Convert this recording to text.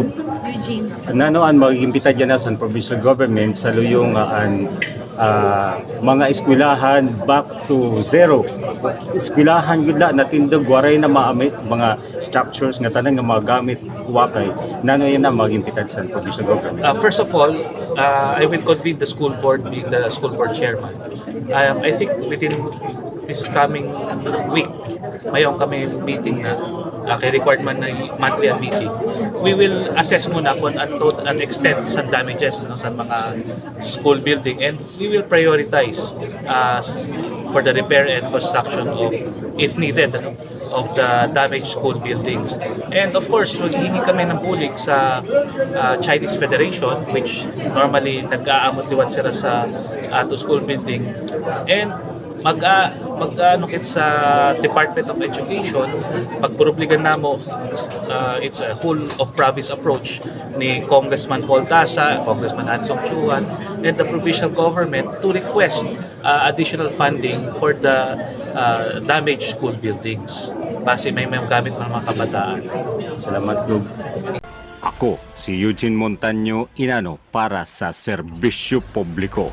Gov, nano ang magigimpita dyan na sa provincial government sa luyong an ah, mga eskwelahan back to zero. Eskwelahan yun na natindog waray na maamit mga structures nga tanang nga magamit wakay. Nano yan na magigimpita sa provincial government. Uh, first of all, uh, I will convene the school board, being the school board chairman. Um, I think within this coming week, mayroon kami meeting na uh, kay required man na monthly meeting. We will assess muna kung an, to an extent sa damages no, sa mga school building and we will prioritize uh, for the repair and construction of, if needed, ano, of the damaged school buildings. And of course, maghihingi kami ng bulig sa uh, Chinese Federation, which normally nag-aamot liwat sila sa ato school building. And mag uh, mag ano kit sa Department of Education pagpurubligan namo uh, it's a whole of province approach ni Congressman Paul Tasa, Congressman Hanson Chuan and the provincial government to request uh, additional funding for the uh, damaged school buildings base may may gamit ng mga kabataan. Salamat Gov. Ako si Eugene Montaño Inano para sa Serbisyo Publiko.